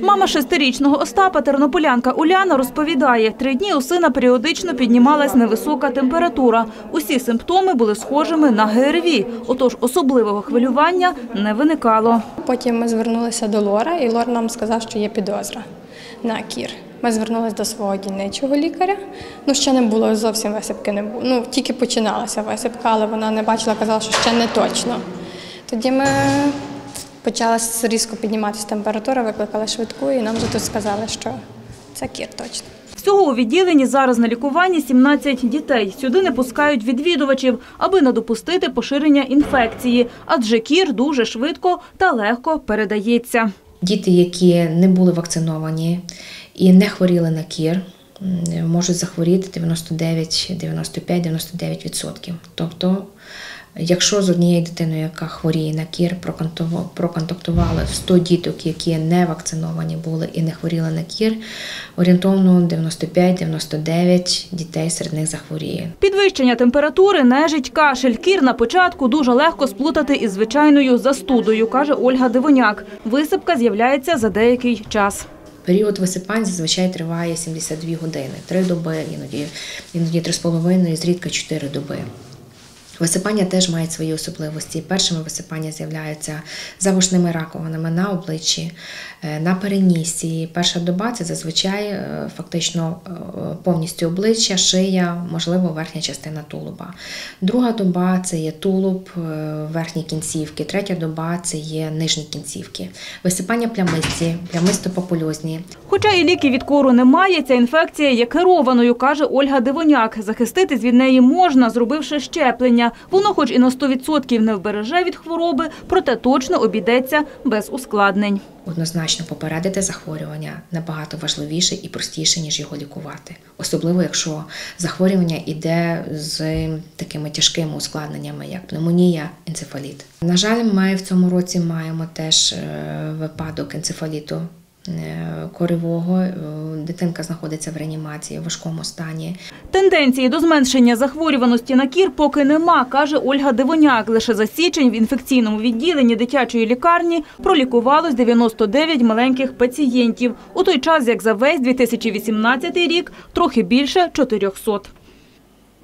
Мама шестирічного Остапа, тернополянка Уляна, розповідає, три дні у сина періодично піднімалась невисока температура. Усі симптоми були схожими на ГРВІ, отож особливого хвилювання не виникало. Потім ми звернулися до Лора, і Лор нам сказав, що є підозра на кір. Ми звернулися до свого дільничого лікаря. Ну, ще не було зовсім висипки, не було. Ну, тільки починалася висипка, але вона не бачила, казала, що ще не точно. Тоді ми почала різко підніматися температура, викликали швидку, і нам вже тут сказали, що це кір точно. Всього у відділенні зараз на лікуванні 17 дітей. Сюди не пускають відвідувачів, аби не допустити поширення інфекції, адже кір дуже швидко та легко передається. Діти, які не були вакциновані і не хворіли на кір, можуть захворіти 99, 95, 99%. Тобто, якщо з однією дитиною, яка хворіє на кір, проконтактували 100 діток, які не вакциновані були і не хворіли на кір, орієнтовно 95-99 дітей серед них захворіє. Підвищення температури, нежить, кашель. Кір на початку дуже легко сплутати із звичайною застудою, каже Ольга Дивоняк. Висипка з'являється за деякий час. Період висипань зазвичай триває 72 години, 3 доби, іноді, іноді 3,5, зрідка 4 доби. Висипання теж мають свої особливості. Першими висипання з'являються завушними раковинами на обличчі, на перенісі. Перша доба це зазвичай е, фактично е, повністю обличчя, шия, можливо, верхня частина тулуба. Друга доба це є тулуб, е, верхні кінцівки. Третя доба це є нижні кінцівки. Висипання плямисті, плямисто-папульозні. Хоча і ліки від кору немає, ця інфекція є керованою, каже Ольга Дивоняк. Захиститись від неї можна, зробивши щеплення. Воно хоч і на 100% не вбереже від хвороби, проте точно обійдеться без ускладнень. Однозначно попередити захворювання набагато важливіше і простіше, ніж його лікувати. Особливо, якщо захворювання йде з такими тяжкими ускладненнями, як пневмонія, енцефаліт. На жаль, ми в цьому році маємо теж е, випадок енцефаліту е, коревого. Е, Дитинка знаходиться в реанімації в важкому стані. Тенденції до зменшення захворюваності на кір поки нема, каже Ольга Дивоняк. Лише за січень в інфекційному відділенні дитячої лікарні пролікувалось 99 маленьких пацієнтів. У той час, як за весь 2018 рік, трохи більше 400.